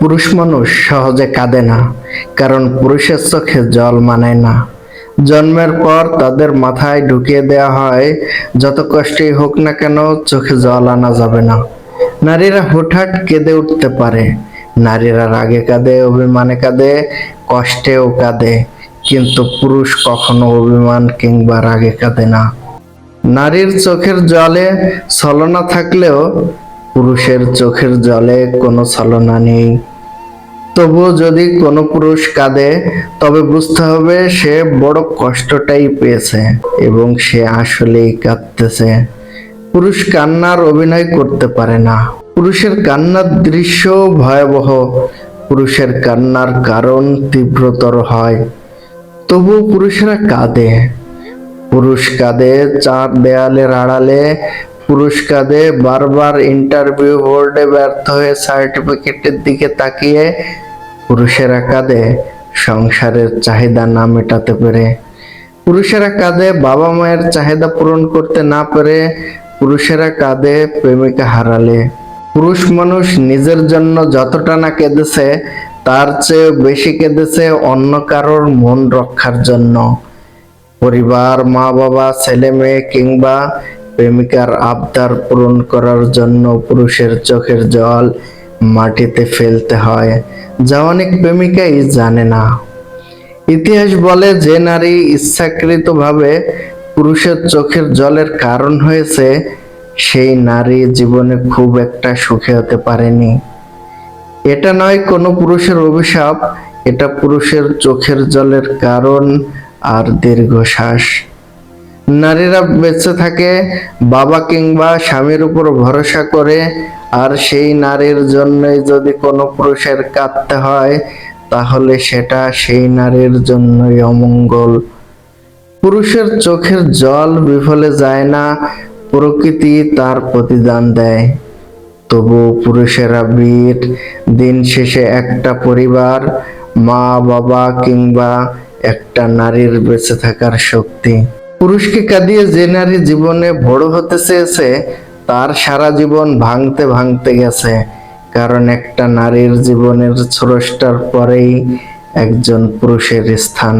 পুরুষ মানুষ সহজে কাঁদে না, কারণ পুরুষের চোখে জল মানায় না। জন্মের পর তাদের মাথায় ঢুকিয়ে দেওয়া হয়, যত কষ্টই হোক না কেন চোখে জল আনা যাবে না। নারীরা হুটহাট কেঁদে উঠতে পারে, নারীরা রাগে কাঁদে, অভিমানে কাঁদে, কষ্টেও কাঁদে, কিন্তু পুরুষ কখনো অভিমান কিংবা রাগে কাঁদে না। নারীর চোখের জলে ছলনা থাকলেও পুরুষের চোখের জলে কোনো ছলনা নেই। তবুও যদি কোনো পুরুষ কাঁদে, তবে বুঝতে হবে সে বড় কষ্টটাই পেয়েছে এবং সে আসলেই কাঁদতেছে। পুরুষ কান্নার অভিনয় করতে পারে না। পুরুষের কান্নার দৃশ্য ভয়াবহ। পুরুষের কান্নার কারণ তীব্রতর হয়। তবুও পুরুষেরা কাঁদে। পুরুষ কাঁদে চার দেয়ালের আড়ালে পুরুষ কাঁদে বারবার ইন্টারভিউ বোর্ডে ব্যর্থ হয়ে সার্টিফিকেটের দিকে তাকিয়ে পুরুষেরা কাঁদে সংসারের চাহিদা না মেটাতে পেরে। পুরুষেরা কাঁদে বাবা মায়ের চাহিদা পূরণ করতে না পেরে পুরুষেরা কাঁদে প্রেমিকা হারালে। পুরুষ মানুষ নিজের জন্য যতটা না কেঁদেছে, তার চেয়ে বেশি কেঁদেছে অন্য কারোর মন রক্ষার জন্য। পরিবার মা বাবা ছেলে মেয়ে কিংবা প্রেমিকার আবদার পূরণ করার জন্য পুরুষের চোখের জল মাটিতে ফেলতে হয়। যা অনেক প্রেমিকাই জানে না। ইতিহাস বলে যে নারী ইচ্ছাকৃতভাবে পুরুষের চোখের জলের কারণ হয়েছে, সেই নারী জীবনে খুব একটা সুখে হতে পারেনি। এটা নয় কোনো পুরুষের অভিশাপ, এটা পুরুষের চোখের জলের কারণ আর দীর্ঘশ্বাস। নারীরা বেঁচে থাকে, বাবা কিংবা স্বামীর উপর ভরসা করে, আর সেই নারীর জন্যই যদি কোনো পুরুষের কাঁদতে হয়, তাহলে সেটা সেই নারীর জন্যই অমঙ্গল। পুরুষের চোখের জল বিফলে যায় না, প্রকৃতি তার প্রতিদান দেয়। তবু পুরুষেরা বীর, দিন শেষে একটা পরিবার, মা, বাবা কিংবা একটা নারীর বেঁচে থাকার শক্তি। পুরুষকে কাঁদিয়ে যে নারী জীবনে বড় হতে চেয়েছে, তার সারা জীবন ভাঙতে ভাঙতে গেছে। কারণ একটা নারীর জীবনের স্রষ্টার পরেই একজন পুরুষের স্থান।